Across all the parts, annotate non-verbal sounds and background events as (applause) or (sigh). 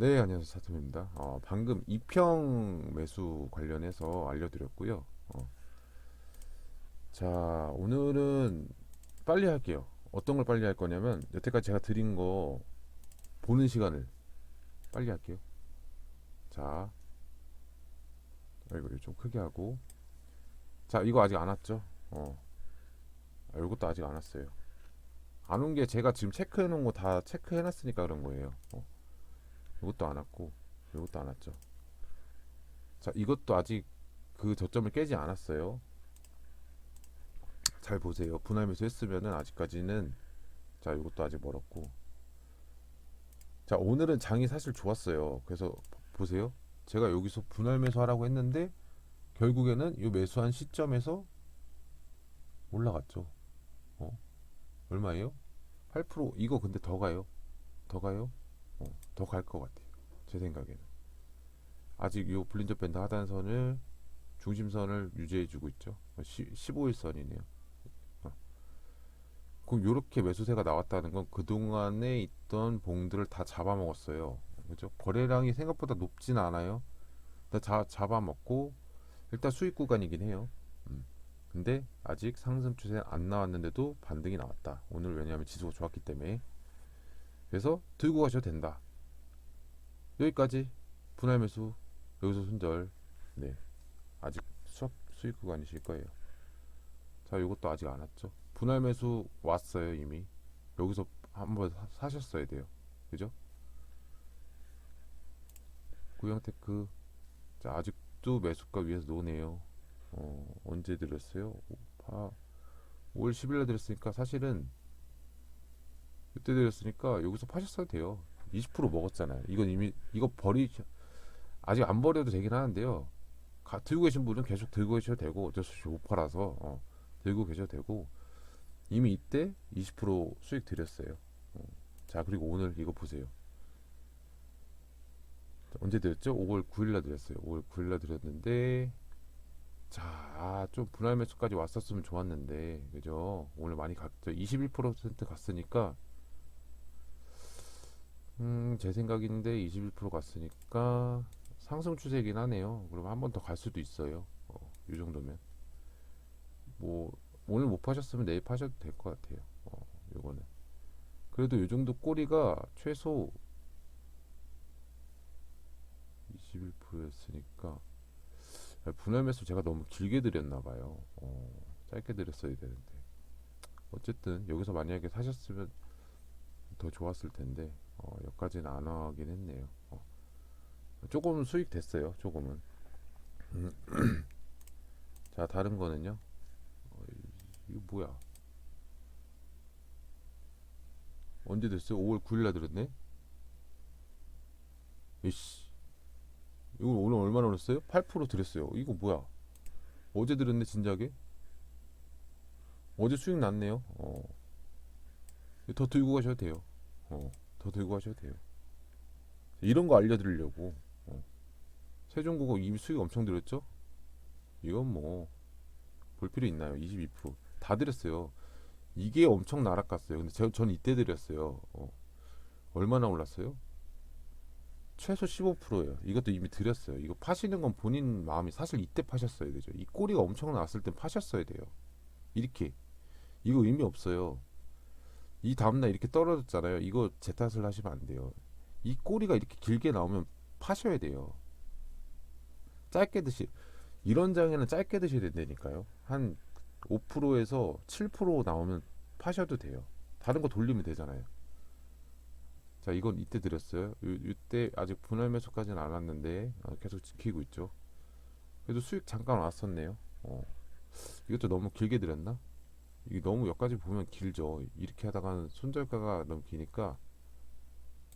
네, 안녕하세요. 사토입니다. 어, 방금 이평 매수 관련해서 알려드렸고요. 어, 자, 오늘은 빨리 할게요. 어떤 걸 빨리 할 거냐면, 여태까지 제가 드린 거 보는 시간을 빨리 할게요. 자, 이거 좀 크게 하고. 자, 이거 아직 안 왔죠? 어, 아, 이것도 아직 안 왔어요. 안 온 게 제가 지금 체크해 놓은 거 다 체크해 놨으니까 그런 거예요. 어. 이것도 안 왔고 이것도 안 왔죠. 자, 이것도 아직 그 저점을 깨지 않았어요. 잘 보세요. 분할 매수 했으면은 아직까지는 자, 이것도 아직 멀었고. 자, 오늘은 장이 사실 좋았어요. 그래서 보세요. 제가 여기서 분할 매수 하라고 했는데 결국에는 이 매수한 시점에서 올라갔죠. 어? 얼마예요? 8% 이거 근데 더 가요. 더 가요? 어, 더갈 것 같아요. 제 생각에는. 아직 요 블린저 밴드 하단선을 중심선을 유지해주고 있죠. 15일선이네요. 어. 그럼 요렇게 매수세가 나왔다는 건 그동안에 있던 봉들을 다 잡아먹었어요. 그죠? 거래량이 생각보다 높진 않아요. 자, 잡아먹고 일단 수익 구간이긴 해요. 음. 근데 아직 상승 추세 안 나왔는데도 반등이 나왔다. 오늘 왜냐하면 지수가 좋았기 때문에. 그래서 들고 가셔도 된다. 여기까지 분할 매수 여기서 손절 네 아직 수업 수익 구간이실 거예요. 자 이것도 아직 안 왔죠. 분할 매수 왔어요 이미 여기서 한번 사- 사셨어야 돼요. 그죠? 구형테크 자 아직도 매수가 위에서 노네요. 어 언제 드렸어요? 아, 5월 10일에 드렸으니까 사실은 그때 드렸으니까 여기서 파셨어도 돼요. 20% 먹었잖아요. 이건 이미 이거 버리 아직 안 버려도 되긴 하는데요. 가, 들고 계신 분은 계속 들고 계셔도 되고 어쩔 수 없이 못 팔아서 어, 들고 계셔도 되고 이미 이때 20% 수익 드렸어요. 어. 자 그리고 오늘 이거 보세요. 자, 언제 드렸죠? 5월 9일날 드렸어요. 5월 9일날 드렸는데 자, 아, 좀 분할 매수까지 왔었으면 좋았는데 그죠? 오늘 많이 갔죠. 21% 갔으니까 음, 제 생각인데 21% 갔으니까 상승 추세이긴 하네요. 그럼 한 번 더 갈 수도 있어요. 어, 이 정도면. 뭐, 오늘 못 파셨으면 내일 파셔도 될 것 같아요. 어, 요거는. 그래도 이 정도 꼬리가 최소 21%였으니까 분할 매수 제가 너무 길게 드렸나 봐요. 어, 짧게 드렸어야 되는데. 어쨌든 여기서 만약에 사셨으면 더 좋았을 텐데 어, 여기까지는 안 하긴 했네요. 어. 조금 수익 됐어요. 조금은. 음. (clears throat) 자 다른 거는요. 어, 이- 이거 뭐야? 언제 됐어요? 5월 9일 날 들었네. 이씨. 이거 오늘 얼마나 올랐어요? 8% 드렸어요. 이거 뭐야? 어제 들었네 진작에. 어제 수익 났네요. 어. 더 들고 가셔도 돼요. 어. 더 들고 가셔도 돼요. 이런 거 알려드리려고. 어. 세종국어 이미 수익 엄청 들었죠? 이건 뭐 볼 필요 있나요? 22%다 드렸어요. 이게 엄청 날아갔어요. 근데 제가 전 이때 드렸어요. 어. 얼마나 올랐어요? 최소 15%예요. 이것도 이미 드렸어요. 이거 파시는 건 본인 마음이 사실 이때 파셨어야 되죠. 이 꼬리가 엄청 나왔을 땐 파셨어야 돼요. 이렇게 이거 의미 없어요. 이 다음날 이렇게 떨어졌잖아요. 이거 제 탓을 하시면 안 돼요. 이 꼬리가 이렇게 길게 나오면 파셔야 돼요. 짧게 드시 이런 장에는 짧게 드셔야 된다니까요. 한 5%에서 7% 나오면 파셔도 돼요. 다른 거 돌리면 되잖아요. 자, 이건 이때 드렸어요. 요, 이때 아직 분할 매수까지는 안 왔는데 어, 계속 지키고 있죠. 그래도 수익 잠깐 왔었네요. 어. 이것도 너무 길게 드렸나? 이게 너무 여기까지 보면 길죠. 이렇게 하다가는 손절가가 너무 기니까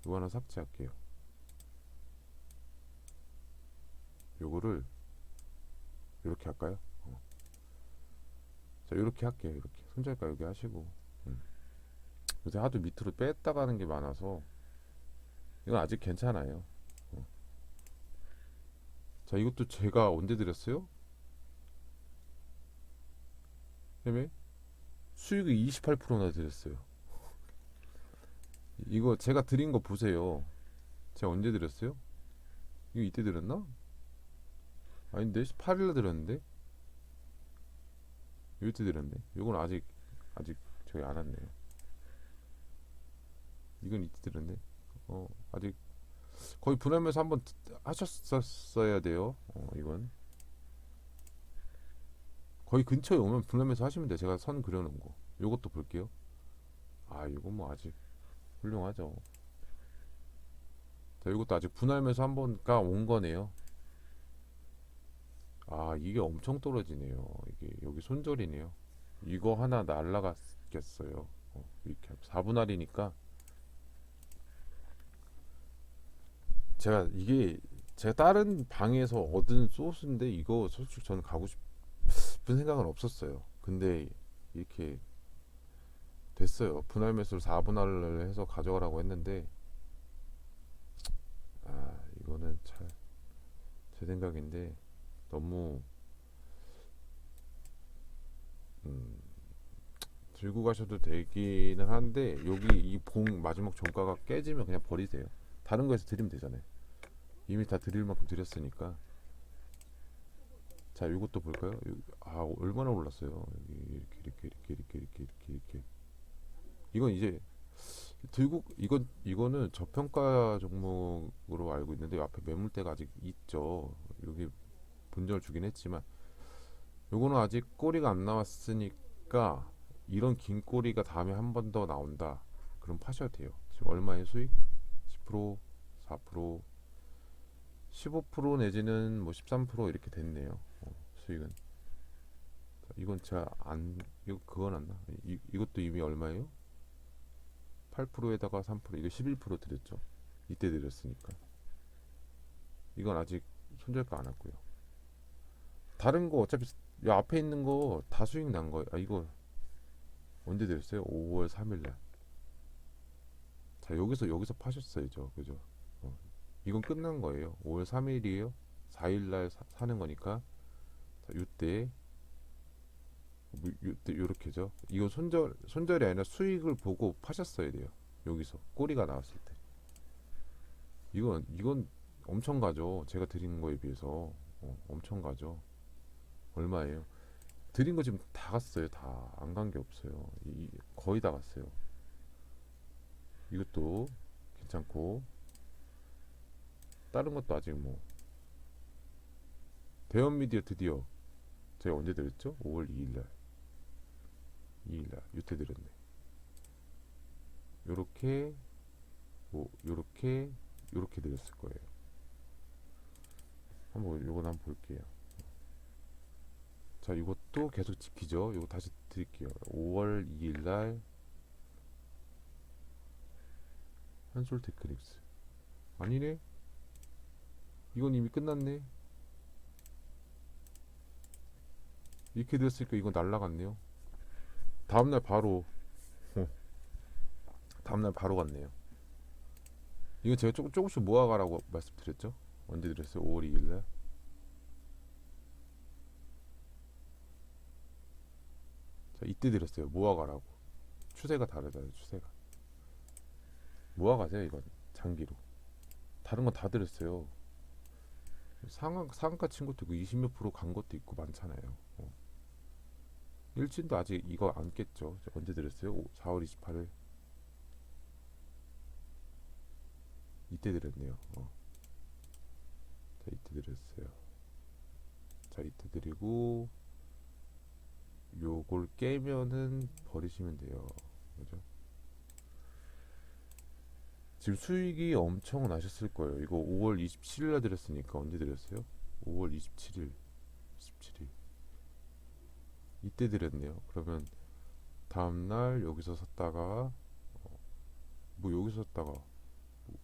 이거 하나 삭제할게요. 요거를 이렇게 할까요? 어. 자, 이렇게 할게요. 이렇게 손절가 여기 하시고. 음. 요새 하도 밑으로 뺐다 가는 게 많아서 이건 아직 괜찮아요. 어. 자, 이것도 제가 언제 드렸어요? 그다음에 수익이 28%나 드렸어요. 이거 제가 드린 거 보세요. 제가 언제 드렸어요? 이거 이때 드렸나? 아닌데 8일날 드렸는데 이때 드렸네 이건 아직 아직 저기 안 왔네요 이건 이때 드렸네 어 아직 거의 분할매수 한번 하셨었어야 돼요 어 이건 거의 근처에 오면 분할매수 하시면 돼요 제가 선 그려놓은 거 요것도 볼게요 아 이거 뭐 아직 훌륭하죠 자, 이것도 아직 분할매수 한 번가 온 거네요. 아, 이게 엄청 떨어지네요. 이게 여기 손절이네요. 이거 하나 날라갔겠어요. 어, 이렇게 4분할이니까 제가 이게 제가 다른 방에서 얻은 소스인데 이거 솔직히 저는 가고 싶 은 생각은 없었어요. 근데 이렇게 됐어요. 분할 매수를 4분할을 해서 가져가라고 했는데 아 이거는 참제 생각인데 너무 음, 들고 가셔도 되기는 한데 여기 이 봉 마지막 종가가 깨지면 그냥 버리세요. 다른 거에서 드리면 되잖아요. 이미 다 드릴 만큼 드렸으니까. 자, 이것도 볼까요? 요- 아, 얼마나 올랐어요. 이렇게 이렇게 이렇게 이렇게 이렇게 이렇게 이렇게. 이건 이제 들고 이건 이거는 저평가 종목으로 알고 있는데 앞에 매물대가 아직 있죠. 여기 분절 주긴 했지만 요거는 아직 꼬리가 안 나왔으니까 이런 긴 꼬리가 다음에 한 번 더 나온다. 그럼 파셔야 돼요. 지금 얼마의 수익? 10%, 4%, 15% 내지는 뭐 13% 이렇게 됐네요. 어, 수익은. 자, 이건 제가 안 이거 그건 안 나. 이, 이것도 이미 얼마예요? 8%에다가 3% 이거 11% 드렸죠. 이때 드렸으니까. 이건 아직 손절가 안 왔고요. 다른 거 어차피 이 앞에 있는 거 다 수익 난 거예요. 아 이거 언제 드렸어요? 5월 3일 날. 자 여기서 여기서 파셨어야죠. 그죠? 어, 이건 끝난 거예요. 5월 3일이에요. 4일 날 사, 사는 거니까. 자 이때 뭐, 이때 요렇게죠. 이거 손절 손절이 아니라 수익을 보고 파셨어야 돼요. 여기서 꼬리가 나왔을 때. 이건 이건 엄청 가죠. 제가 드린 거에 비해서 어, 엄청 가죠. 얼마예요? 드린 거 지금 다 갔어요. 다 안 간 게 없어요. 이, 거의 다 갔어요. 이것도 괜찮고 다른 것도 아직 뭐 대형 미디어 드디어 제가 언제 드렸죠? 5월 2일 날 2일 날 유태 드렸네. 요렇게 뭐 요렇게 요렇게 드렸을 거예요. 한번 요건 한번 볼게요. 자, 이것도 계속 지키죠. 이거 다시 드릴게요. 5월 2일 날 한솔 테크닉스. 아니네. 이건 이미 끝났네. 이렇게 됐으니까 이거 날라갔네요. 다음날 바로 어. 다음날 바로 갔네요. 이거 제가 조금 조금씩 모아가라고 말씀드렸죠? 언제 드렸어요? 5월 2일 날. 자, 이때 드렸어요. 모아가라고. 추세가 다르잖아요. 추세가. 모아가세요. 이건 장기로. 다른 건 다 드렸어요. 상한 상가 친 것도 있고 20몇 프로 간 것도 있고 많잖아요. 어. 일진도 아직 이거 안 깼죠. 저 언제 드렸어요? 오, 4월 28일. 이때 드렸네요. 어. 자, 이때 드렸어요. 자, 이때 드리고 요걸 깨면은 버리시면 돼요. 그죠? 지금 수익이 엄청 나셨을 거예요. 이거 5월 27일 날 드렸으니까 언제 드렸어요? 5월 27일, 27일. 이때 드렸네요. 그러면 다음 날 여기서 샀다가 어, 뭐 여기서 샀다가 뭐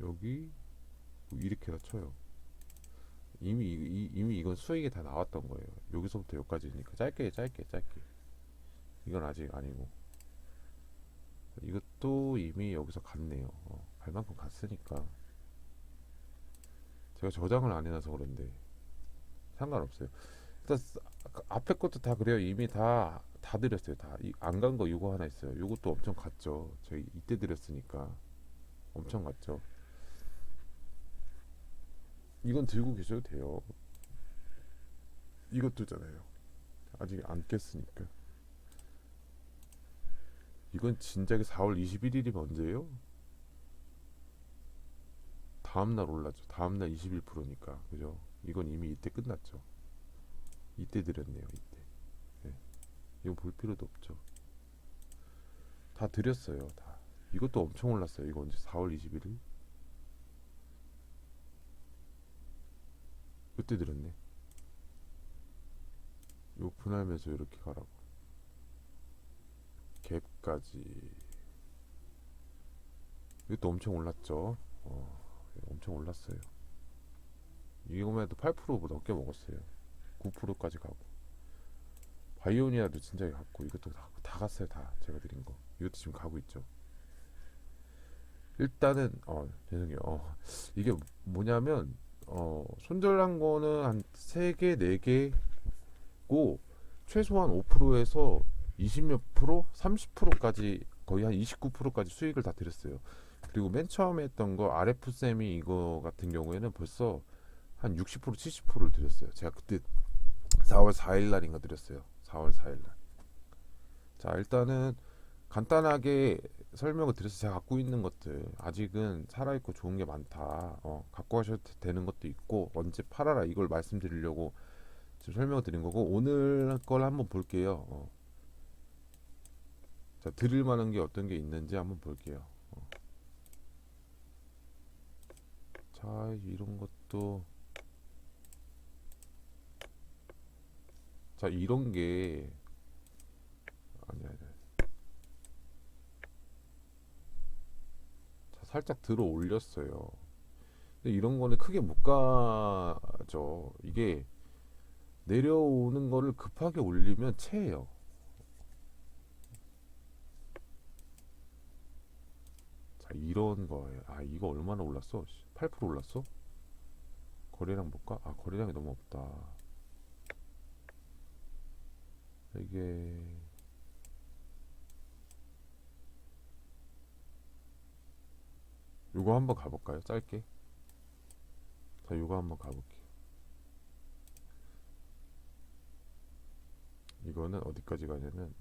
여기 뭐 이렇게다 쳐요. 이미 이, 이- 이미 이건 수익이 다 나왔던 거예요. 여기서부터 여기까지니까 짧게 짧게 짧게. 이건 아직 아니고. 이것도 이미 여기서 갔네요. 어, 갈 만큼 갔으니까. 제가 저장을 안 해놔서 그런데 상관없어요. 아까 앞에 것도 다 그래요. 이미 다 다 드렸어요. 다 안 간 거 이거 하나 있어요. 이것도 엄청 갔죠. 저희 이때 드렸으니까 엄청 갔죠. 이건 들고 계셔도 돼요. 이것도잖아요. 아직 안 깼으니까. 이건 진작에 4월 21일이 언제예요? 다음 날 올랐죠. 다음 날 21%니까. 그죠? 이건 이미 이때 끝났죠. 이때 드렸네요. 이때. 네. 이거 볼 필요도 없죠. 다 드렸어요. 다. 이것도 엄청 올랐어요. 이거 언제 4월 21일? 그때 드렸네. 요 분할 매수 이렇게 가라고. 갭까지. 이것도 엄청 올랐죠. 어, 엄청 올랐어요. 이거만 해도 8%보다 넘게 먹었어요. 9%까지 가고. 바이오니아도 진작에 갔고 이것도 다, 다 갔어요. 다 제가 드린 거. 이것도 지금 가고 있죠. 일단은 어 죄송해요. 어, 이게 뭐냐면 어 손절한 거는 한 3개, 4개고 최소한 5%에서 20몇 프로, 30%까지 거의 한 29%까지 수익을 다 드렸어요. 그리고 맨 처음에 했던 거 RF 쌤이 이거 같은 경우에는 벌써 한 60% 70%를 드렸어요. 제가 그때 4월 4일 날인가 드렸어요. 4월 4일 날. 자, 일단은 간단하게 설명을 드려서 제가 갖고 있는 것들 아직은 살아있고 좋은 게 많다. 어, 갖고 가셔도 되는 것도 있고 언제 팔아라 이걸 말씀드리려고 지금 설명을 드린 거고 오늘 걸 한번 볼게요. 어. 자, 드릴 만한 게 어떤 게 있는지 한번 볼게요. 어. 자, 이런 것도 자, 이런 게 아니 아니. 자, 살짝 들어 올렸어요. 근데 이런 거는 크게 못 가죠. 이게 내려오는 거를 급하게 올리면 채예요. 자, 이런 거예요. 아, 이거 얼마나 올랐어? 8% 올랐어? 거래량 볼까? 아, 거래량이 너무 없다. 이게 요거 한번 가볼까요? 짧게. 자, 요거 한번 가볼게요. 이거는 어디까지 가냐면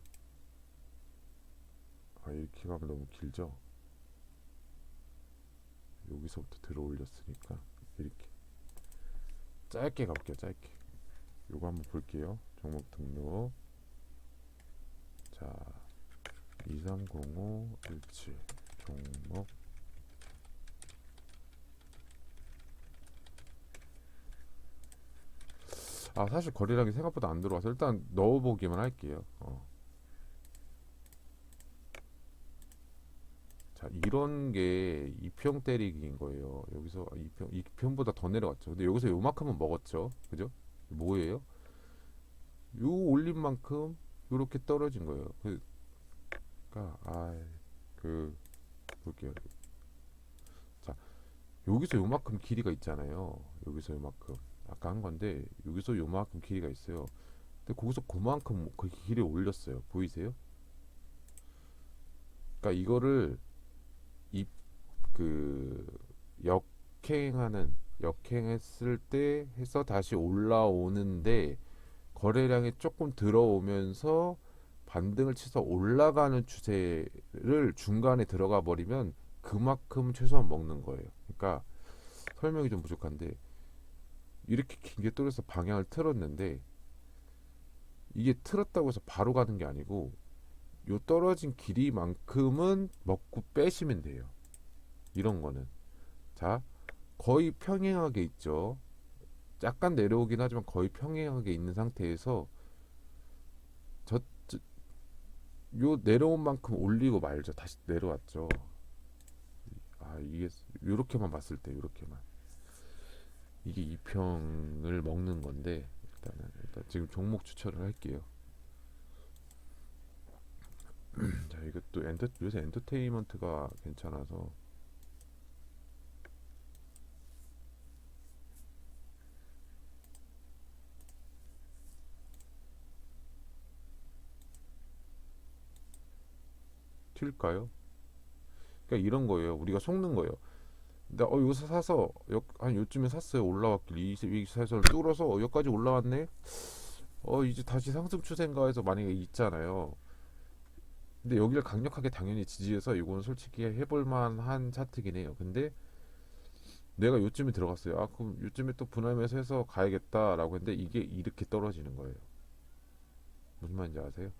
아 이렇게 가면 너무 길죠? 여기서부터 들어 올렸으니까 이렇게 짧게 가볼게요 짧게 요거 한번 볼게요 종목 등록 자 230517 종목. 아 사실 거래량이 생각보다 안 들어와서 일단 넣어보기만 할게요. 어. 자 이런 게 2평 때리기인 거예요. 여기서 2평 2평보다 더 내려갔죠. 근데 여기서 요만큼은 먹었죠. 그죠? 뭐예요? 요 올린 만큼 요렇게 떨어진 거예요. 그, 그러니까 아그 볼게요. 자 여기서 요만큼 길이가 있잖아요. 여기서 요만큼. 아까 한 건데 여기서 요만큼 길이가 있어요. 근데 거기서 그만큼 그 길이 올렸어요. 보이세요? 그러니까 이거를 이그 역행하는 역행했을 때 해서 다시 올라오는데 거래량이 조금 들어오면서 반등을 치서 올라가는 추세를 중간에 들어가 버리면 그만큼 최소한 먹는 거예요. 그러니까 설명이 좀 부족한데 이렇게 길게 뚫어서 방향을 틀었는데 이게 틀었다고 해서 바로 가는 게 아니고 요 떨어진 길이만큼은 먹고 빼시면 돼요. 이런 거는 자 거의 평행하게 있죠. 약간 내려오긴 하지만 거의 평행하게 있는 상태에서 저, 저, 요 내려온 만큼 올리고 말죠. 다시 내려왔죠. 아 이게 요렇게만 봤을 때 요렇게만 이게 2평을 먹는 건데 일단은 일단 지금 종목 추천을 할게요. (clears throat) 자 이것도 엔터 요새 엔터테인먼트가 괜찮아서 튈까요? 그러니까 이런 거예요. 우리가 속는 거예요. 나 어, 여기서 사서 여, 한 요쯤에 샀어요. 올라왔길래 22사에서 뚫어서 어, 여기까지 올라왔네. 어 이제 다시 상승 추세인가 해서 만약에 있잖아요. 근데 여기를 강력하게 당연히 지지해서 이거는 솔직히 해볼 만한 차트긴 해요. 근데 내가 요쯤에 들어갔어요. 아 그럼 요쯤에 또 분할매수 해서 가야겠다라고 했는데 이게 이렇게 떨어지는 거예요. 무슨 말인지 아세요?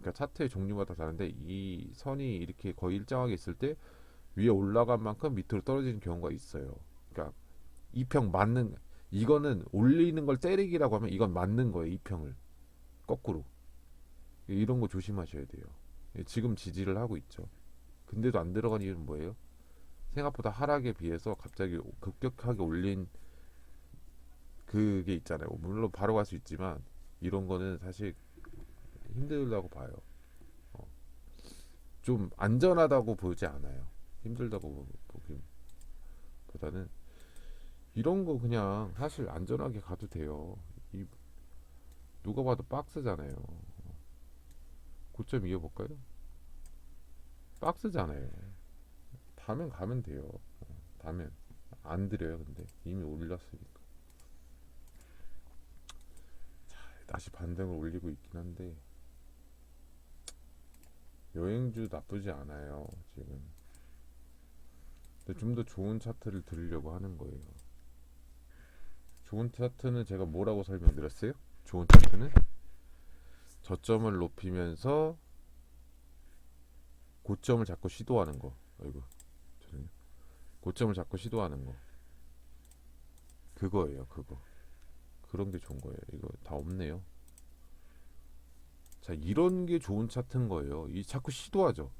그러니까 차트의 종류마다 다른데 이 선이 이렇게 거의 일정하게 있을 때 위에 올라간 만큼 밑으로 떨어지는 경우가 있어요. 그러니까 이 평 맞는 이거는 올리는 걸 때리기라고 하면 이건 맞는 거예요. 이 평을 거꾸로 이런 거 조심하셔야 돼요. 예, 지금 지지를 하고 있죠. 근데도 안 들어간 이유는 뭐예요? 생각보다 하락에 비해서 갑자기 급격하게 올린 그게 있잖아요. 물론 바로 갈 수 있지만 이런 거는 사실 힘들다고 봐요. 어. 좀 안전하다고 보지 않아요. 힘들다고 보긴 보다는 이런 거 그냥 사실 안전하게 가도 돼요. 이 누가 봐도 박스잖아요. 고점 이어볼까요? 박스잖아요. 다면 가면 돼요. 어, 다면 안 드려요. 근데 이미 올렸으니까. 자, 다시 반등을 올리고 있긴 한데 여행주 나쁘지 않아요. 지금. 근데 좀 더 좋은 차트를 들으려고 하는 거예요. 좋은 차트는 제가 뭐라고 설명드렸어요? 좋은 차트는 저점을 높이면서 고점을 자꾸 시도하는 거. 아이고. 고점을 자꾸 시도하는 거. 그거예요, 그거. 그런 게 좋은 거예요. 이거 다 없네요. 자, 이런 게 좋은 차트인 거예요. 이 자꾸 시도하죠.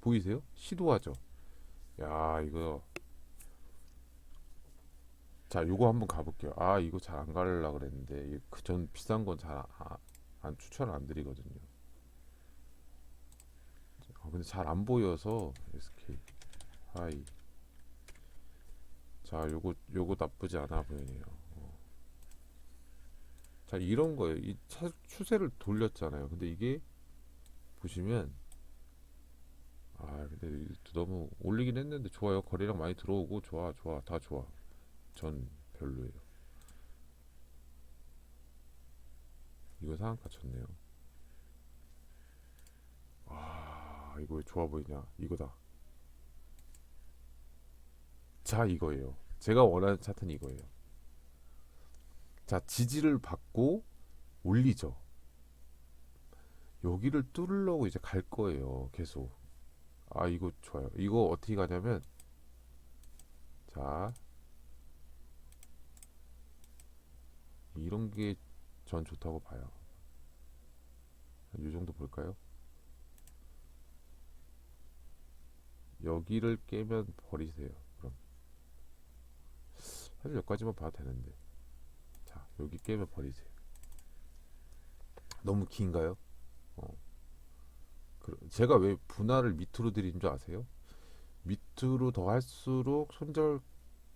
보이세요? 시도하죠. 야, 이거. 자, 요거 한번 가볼게요. 아, 이거 잘 안 가려고 그랬는데, 그전 비싼 건잘안 추천 안 드리거든요. 아, 근데 잘 안 보여서 SK 하이. 자, 요거 요거 나쁘지 않아 보이네요. 어. 자, 이런 거예요. 이 차, 추세를 돌렸잖아요. 근데 이게 보시면 아, 근데 이 너무 올리긴 했는데 좋아요. 거래량 많이 들어오고 좋아, 좋아, 다 좋아. 전 별로예요. 이거 상한가 쳤네요. 아, 이거 왜 좋아 보이냐? 이거다. 자, 이거예요. 제가 원하는 차트는 이거예요. 자, 지지를 받고 올리죠. 여기를 뚫으려고 이제 갈 거예요. 계속. 아, 이거 좋아요. 이거 어떻게 가냐면, 자, 이런 게 전 좋다고 봐요. 이 정도 볼까요? 여기를 깨면 버리세요. 그럼 사실 여기까지만 봐도 되는데 자 여기 깨면 버리세요. 너무 긴가요? 어. 그- 제가 왜 분할을 밑으로 드린 줄 아세요? 밑으로 더 할수록 손절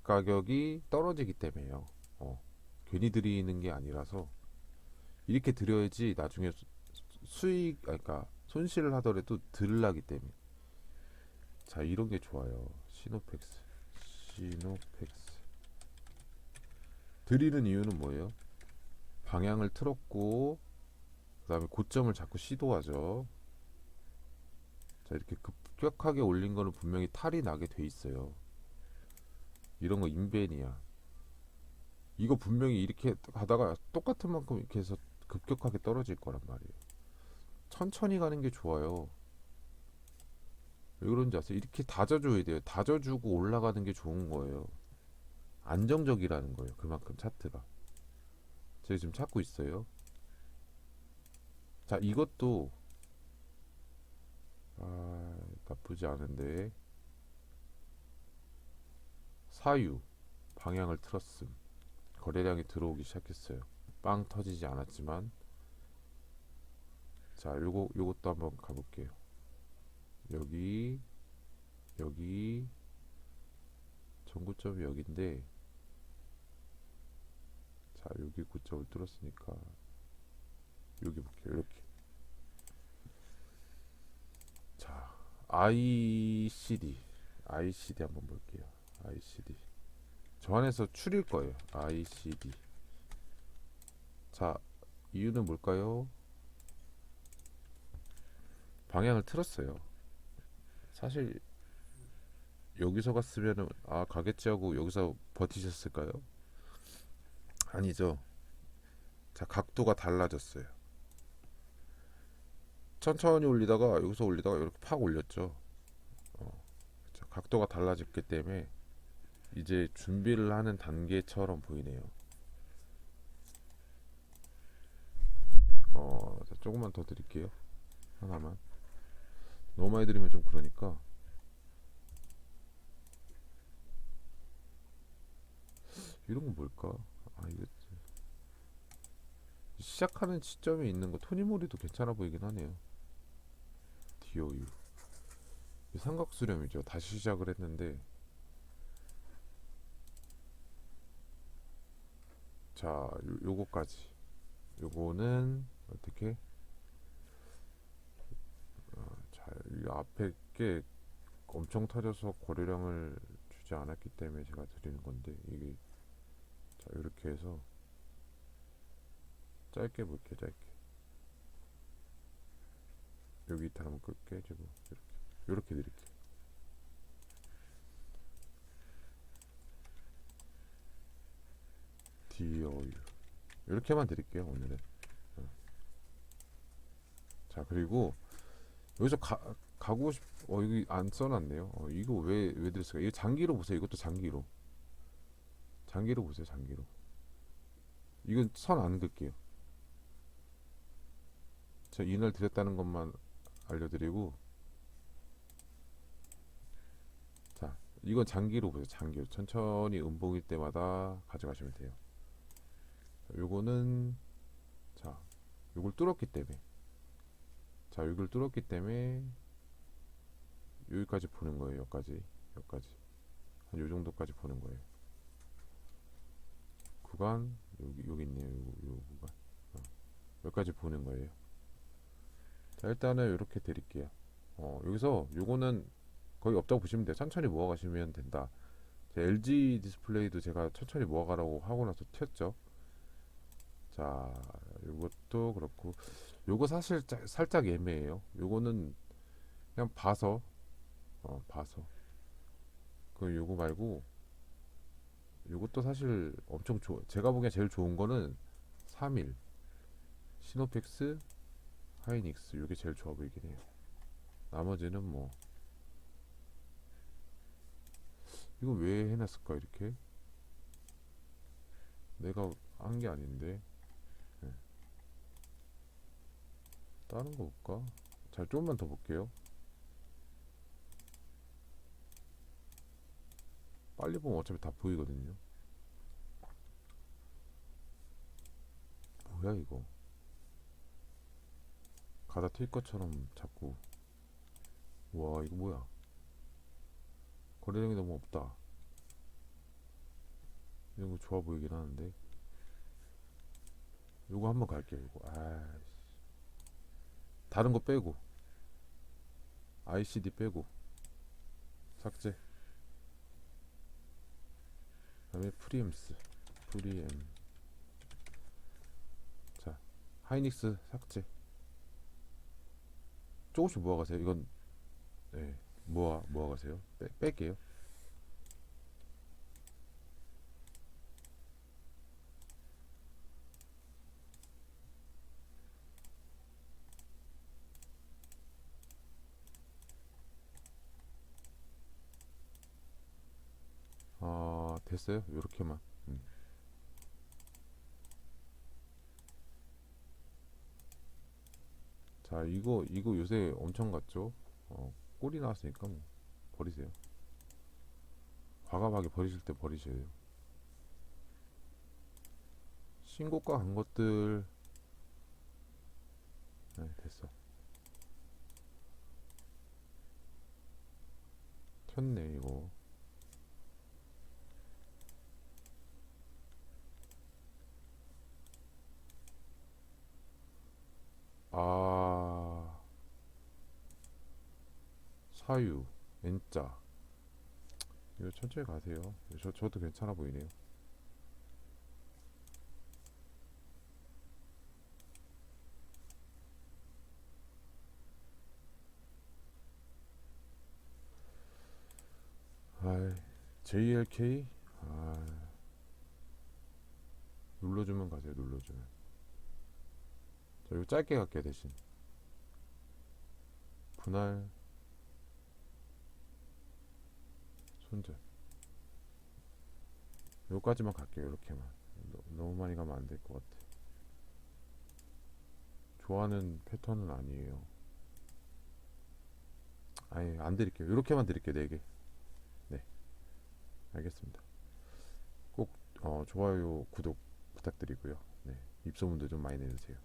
가격이 떨어지기 때문에요. 어. 괜히 드리는 게 아니라서 이렇게 드려야지 나중에 수- 수익, 아, 그러니까 손실을 하더라도 덜 나기 때문에. 자, 이런 게 좋아요. 시노펙스. 시노펙스. 드리는 이유는 뭐예요? 방향을 틀었고, 그 다음에 고점을 자꾸 시도하죠. 자, 이렇게 급격하게 올린 거는 분명히 탈이 나게 돼 있어요. 이런 거 인벤이야. 이거 분명히 이렇게 가다가 똑같은 만큼 이렇게 해서 급격하게 떨어질 거란 말이에요. 천천히 가는 게 좋아요. 왜 그런지 아세요? 이렇게 다져줘야 돼요. 다져주고 올라가는 게 좋은 거예요. 안정적이라는 거예요. 그만큼 차트가. 제가 지금 찾고 있어요. 자, 이것도 아, 나쁘지 않은데 사유 방향을 틀었음. 거래량이 들어오기 시작했어요. 빵 터지지 않았지만 자, 요거 요것도 한번 가 볼게요. 여기 여기 전고점이 여기인데 자, 여기 고점을 뚫었으니까 여기 볼게요. 이렇게 자, ICD ICD 한번 볼게요. ICD 저 안에서 추릴 거예요 ICD 자 이유는 뭘까요? 방향을 틀었어요 사실 여기서 갔으면은 아 가겠지 하고 여기서 버티셨을까요? 아니죠 자 각도가 달라졌어요 천천히 올리다가 여기서 올리다가 이렇게 팍 올렸죠 어. 각도가 달라졌기 때문에 이제 준비를 하는 단계처럼 보이네요. 어, 자, 조금만 더 드릴게요. 하나만. 너무 많이 드리면 좀 그러니까. 이런 건 뭘까? 아, 이게 시작하는 시점에 있는 거 토니모리도 괜찮아 보이긴 하네요. 이 삼각수렴이죠. 다시 시작을 했는데 자, 요, 요거까지. 요거는 어떻게? 어, 자, 이 앞에 게 엄청 터져서 고려량을 주지 않았기 때문에 제가 드리는 건데 이게 자, 이렇게 해서 짧게 볼게요, 짧게. 여기 이탈하면 끝 깨지고 이렇게 이렇게 드릴게요. DOU 이렇게만 드릴게요 오늘은 어. 자 그리고 여기서 가, 가고 싶.. 어 여기 안 써놨네요 어, 이거 왜 왜 드렸을까 이거 장기로 보세요 이것도 장기로 장기로 보세요 장기로. 이건 선 안 긋게요. 저 이날 드렸다는 것만 알려드리고. 자 이건 장기로 보세요 장기로 천천히 음봉일 때마다 가져가시면 돼요. 자, 요거는 자 요걸 뚫었기 때문에. 자 여기를 뚫었기 때문에 여기까지 보는 거예요 여기까지 여기까지. 한 요 정도까지 보는 거예요 구간 여기 여기 있네요. 요, 요 구간. 어, 여기까지 보는 거예요. 자 일단은 이렇게 드릴게요. 어 여기서 요거는 거의 없다고 보시면 돼요. 천천히 모아가시면 된다. 제 LG 디스플레이도 제가 천천히 모아가라고 하고 나서 튀었죠. 자, 요것도 그렇고. 요거 사실 짜- 살짝 애매해요. 요거는 그냥 봐서 어, 봐서. 그 요거 말고 요것도 사실 엄청 좋 제가 보기엔 제일 좋은 거는 3일 시노펙스 하이닉스 요게 제일 좋아 보이긴 해요. 나머지는 뭐 이거 왜 해놨을까 이렇게? 내가 한 게 아닌데. 다른 거 볼까? 자, 조금만 더 볼게요. 빨리 보면 어차피 다 보이거든요. 뭐야 이거? 가다 튈 것처럼 자꾸. 와 이거 뭐야? 거래량이 너무 없다. 이런 거 좋아 보이긴 하는데. 요거 한번 갈게요. 이거. 아. 다른 거 빼고 ICD 빼고 삭제 그 다음에 프리엠스 프리엠 자 하이닉스 삭제. 조금씩 모아가세요. 이건 네 모아 모아가세요. 빼, 뺄게요. 아 됐어요? 요렇게만. 음. 자 이거 이거 요새 엄청 갔죠? 어, 꼴이 나왔으니까 뭐 버리세요. 과감하게 버리실 때 버리셔야 돼요. 신고가 간 것들. 네 됐어. 켰네 이거 아 사유 N자 이거 천천히 가세요. 저 저도 괜찮아 보이네요. 아, JLK 아 눌러주면 가세요. 눌러주면. 자, 이거 짧게 갈게요 대신. 분할 손절. 여기까지만 갈게요. 이렇게만. 너- 너무 많이 가면 안 될 것 같아. 좋아하는 패턴은 아니에요. 아예 안 드릴게요. 이렇게만 드릴게요. 네 개. 네. 알겠습니다. 꼭 어, 좋아요, 구독 부탁드리고요. 네. 입소문도 좀 많이 내주세요.